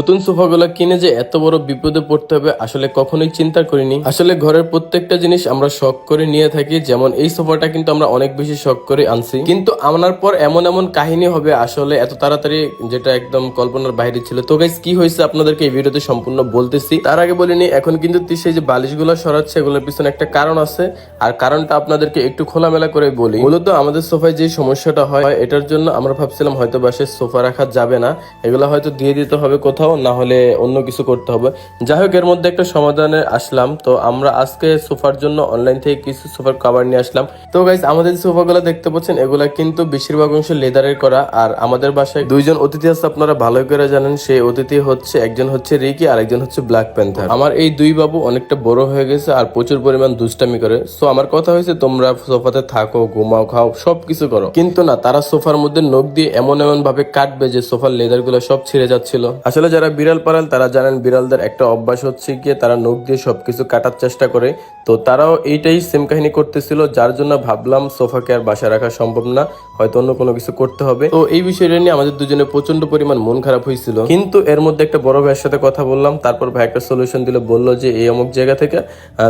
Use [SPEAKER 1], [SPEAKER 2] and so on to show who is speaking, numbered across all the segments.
[SPEAKER 1] নতুন সোফাগুলো কিনে যে এত বড় বিপদে পড়তে হবে, আসলে কখনোই চিন্তা করিনি। আসলে ঘরের প্রত্যেকটা জিনিস আমরা শখ করে নিয়ে থাকি, যেমন এই সোফাটা কিন্তু আমরা অনেক বেশি শখ করে আনছি। কিন্তু আনার পর এমন এমন কাহিনী হবে, আসলে এত তাড়াতাড়ি যেটা একদম কল্পনার বাইরে ছিল। তো গাইস কি হয়েছে আপনাদেরকে এই ভিডিওতে সম্পূর্ণ বলতেছি। তার আগে বলিনি, এখন কিন্তু সেই যে বালিশগুলো সরাচ্ছে, এগুলোর পিছনে একটা কারণ আছে। আর কারণটা আপনাদেরকে একটু খোলামেলা করে বলি। মূলত আমাদের সোফায় যে সমস্যাটা হয়, এটার জন্য আমরা ভাবছিলাম হয়তো বাসে সোফা রাখা যাবে না। এগুলো হয়তো দিয়ে দিতে হবে কোথাও। না হলে অন্য কিছু করতে হবে। যাই হোক, এর মধ্যে একটা সমাধানে আসলাম। তো আমরা আজকে সোফার জন্য অনলাইন থেকে কিছু সোফার কভার নিয়ে আসলাম। তো গাইজ আমাদের যে সোফাগুলো দেখতে পাচ্ছেন, এগুলা কিন্তু বেশিরভাগ অংশ লেদারের করা। আর আমাদের বাসায় দুইজন অতিথি আছে, আপনারা ভালোই করে জানেন। সেই অতিথি হচ্ছে, একজন হচ্ছে রিকি আর একজন হচ্ছে ব্ল্যাক প্যান্থার আমার এই দুই বাবু অনেকটা বড় হয়ে গেছে আর প্রচুর পরিমাণ দুষ্টামি করে। সো আমার কথা হয়েছে, তোমরা সোফাতে থাকো, ঘুমাও, খাও সব কিছু করো। কিন্তু না, তারা সোফার মধ্যে নখ দিয়ে এমন এমন ভাবে কাটবে যে সোফার লেদারগুলো সব ছিঁড়ে যাচ্ছিল। আসলে যারা বিড়াল পালাল তারা জানেন বিড়ালদের একটা অভ্যাস হচ্ছে গিয়ে তারা নখ দিয়ে সবকিছু কাটার চেষ্টা করে। তো তারাও এইটাই সেম কাহিনী করতেছিল, যার জন্য ভাবলাম সোফাকে আর বাসায় রাখা সম্ভব না, হয়তো অন্য কোনো কিছু করতে হবে। তো এই বিষয়টা নিয়ে আমাদের দুজনে প্রচণ্ড পরিমাণ মন খারাপ হয়েছিল। কিন্তু এর মধ্যে একটা বড় ভাইয়ের সাথে কথা বললাম, তারপর ভাই একটা সলিউশন দিলে, বলল যে, এই অমুক জায়গা থেকে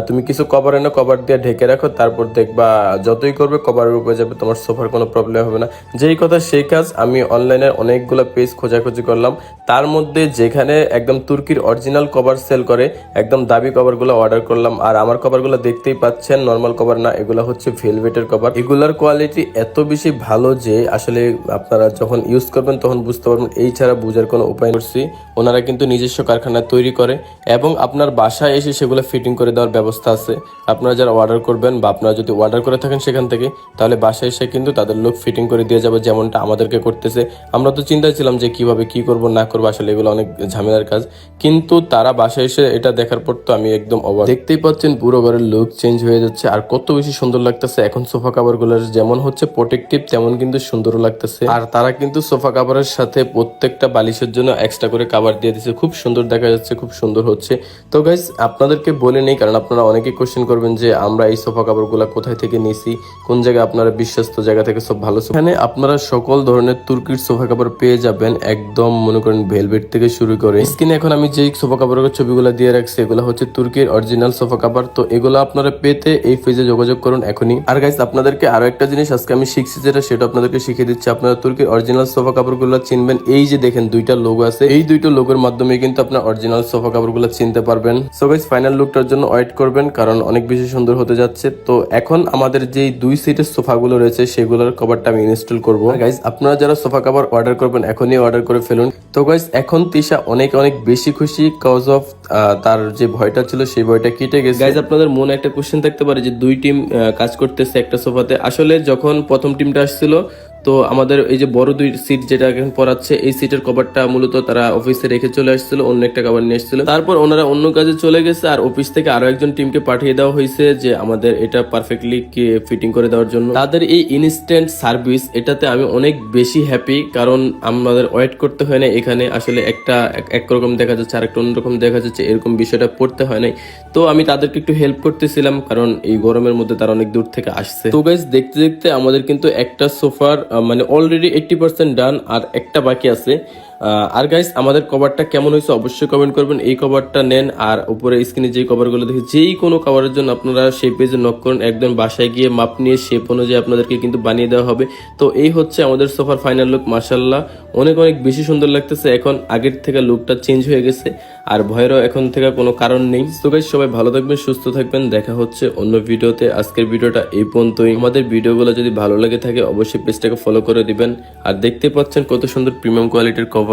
[SPEAKER 1] তুমি কিছু কভার এনে কভার দিয়ে ঢেকে রাখো, তারপর দেখবা যতই করবে, কভারের উপরে যাবে, তোমার সোফার কোনো প্রবলেম হবে না। যেই কথা সেই কাজ আমি অনলাইনে অনেকগুলো পেজ খোঁজাখুঁজি করলাম। তার মধ্যে যেখানে একদম তুর্কির অরিজিনাল কভার সেল করে, একদম দাবি কভারগুলো অর্ডার করলাম। আর আমার কভারগুলো দেখতেই পাচ্ছেন নর্মাল কভার না, এগুলো হচ্ছে ভেলভেটের কভার এগুলার কোয়ালিটি এত বেশি ভালো যে আসলে আপনারা যখন ইউজ করবেন তখন বুঝতে পারবেন, এই ছাড়া বোঝার কোনো উপায় করছি ওনারা কিন্তু নিজস্ব কারখানায় তৈরি করে এবং আপনার বাসায় এসে সেগুলো ফিটিং করে দেওয়ার ব্যবস্থা আছে। আপনারা যারা অর্ডার করবেন বা আপনারা যদি অর্ডার করে থাকেন সেখান থেকে, তাহলে বাসায় এসে কিন্তু তাদের লোক ফিটিং করে দিয়ে যাবে যেমনটা আমাদেরকে করতেছে। আমরা তো চিন্তায় ছিলাম যে কীভাবে কি করব, না করব, আসলে এগুলো অনেক ঝামেলার কাজ। কিন্তু তারা বাসায় এসে এটা দেখার পর তো আমি একদম অবাক। দেখতেই পাচ্ছেন পুরো ঘরের লুক চেঞ্জ হয়ে যাচ্ছে। আর কত বেশি সুন্দর লাগতেছে। এখন সোফা কাভারগুলোর যেমন হচ্ছে প্রোটেক্টিভ তেমন কিন্তু সুন্দরও লাগতেছে। আর তারা কিন্তু সোফা কাভারের সাথে প্রত্যেকটা বালিশের জন্য এক্সট্রা করে কাভার দিয়ে দিচ্ছে খুব সুন্দর দেখা যাচ্ছে, খুব সুন্দর হচ্ছে। তো গাইজ আপনাদেরকে বলে নেই, কারণ আপনারা অনেকেই কোশ্চেন করবেন যে আমরা এই সোফা কাভারগুলো কোথায় থেকে নিছি? কোন জায়গায় আপনারা বিশ্বস্ত জায়গা থেকে সব ভালো এখানে আপনারা সকল ধরনের তুর্কির সোফা কাভার পেয়ে যাবেন। একদম মনে করেন ভেলভেট থেকে শুরু করে। স্ক্রিনে এখন আমি যেই সোফা কাভারের ছবিগুলো দিয়ে রাখছি, এগুলো হচ্ছে তুর্কির অরিজিনাল সোফা কাভার তো এগুলো আপনারা পেতে এই পেজে যোগাযোগ করুন এখনই। আর গাইজ আপনাদেরকে আরও একটা জিনিস আজকে আমি শিখছি যেটা, সেটা আপনাদেরকে শিখিয়ে দিচ্ছি। আপনারা তুর্কির অরিজিনাল সোফা কাপড়গুলো চিনবেন। এই যে দেখেন দুইটা লোগো আছে। এই দুইটা লোগোর মাধ্যমে কিন্তু আপনার অরিজিনাল সোফা কাপড়গুলো চিনতে পারবেন। সো গাইজ ফাইনাল লুকটার জন্য ওয়েট করবেন, কারণ অনেক বেশি সুন্দর হতে যাচ্ছে। তো এখন আমাদের যে দুই সিটের সোফাগুলো রয়েছে, সেগুলোর কভারটা আমি ইনস্টল করব। গাইজ আপনারা যারা সোফা কাভার অর্ডার করবেন, এখনই অর্ডার করে ফেলুন। তো গাইজ এখন তিশা অনেক অনেক বেশি খুশি কজ অফ তার যে ভয়টা ছিল সেই ভয়টা কেটে গেছে। গাইজ আপনাদের মনে একটা কোশ্চেন থাকতে পারে যে দুই টিম কাজ করতেছে একটা সোফাতে আসলে যখন প্রথম টিমটা আসছিল তো আমাদের এই যে বড় দুই সিট যেটা এখন পড়াচ্ছে এই সিটের কভারটা মূলত তারা অফিসে রেখে চলে আসছিল, অন্য একটা কভার নিয়ে এসেছিল তারপর ওনারা অন্য কাজে চলে গেছে আর অফিস থেকে আরও একজন টিমকে পাঠিয়ে দেওয়া হয়েছে যে আমাদের এটা পারফেক্টলি ফিটিং করে দেওয়ার জন্য। তাদের এই ইনস্ট্যান্ট সার্ভিস এটাতে আমি অনেক বেশি হ্যাপি কারণ আমাদের ওয়েট করতে হয় না এখানে আসলে একটা একরকম দেখা যাচ্ছে, আরেকটা অন্যরকম দেখা যাচ্ছে, এরকম বিষয়টা পড়তে হয় নাই। তো আমি তাদেরকে একটু হেল্প করতেছিলাম কারণ এই গরমের মধ্যে তারা অনেক দূর থেকে আসছে। তো গাইজ দেখতে দেখতে আমাদের কিন্তু একটা সোফার মানে অলরেডি এইটটি পার্সেন্ট ডান আর একটা বাকি আছে। আর গাইস আমাদের কভারটা কেমন হয়েছে অবশ্যই কমেন্ট করবেন। এই কভারটা নেন আর উপরে স্ক্রিনে যে কভারগুলো দেখে যেই কোনো কভারের জন্য আপনারা সেই পেজে নক করুন। একদম বাসায় গিয়ে মাপ নিয়ে শেপ অনুযায়ী আপনাদেরকে কিন্তু বানিয়ে দেওয়া হবে। তো এই হচ্ছে আমাদের সোফার ফাইনাল লুক মার্শাল্লাহ অনেক অনেক বেশি সুন্দর লাগতেছে। এখন আগের থেকে লুকটা চেঞ্জ হয়ে গেছে। আর ভয়েরও এখন থেকে কোনো কারণ নেই। তো গাইস সবাই ভালো থাকবেন, সুস্থ থাকবেন। দেখা হচ্ছে অন্য ভিডিওতে আজকের ভিডিওটা এই পর্যন্তই। আমাদের ভিডিওগুলো যদি ভালো লাগে থাকে, অবশ্যই পেজটাকে ফলো করে দিবেন। আর দেখতে পাচ্ছেন কত সুন্দর প্রিমিয়াম কোয়ালিটির কভার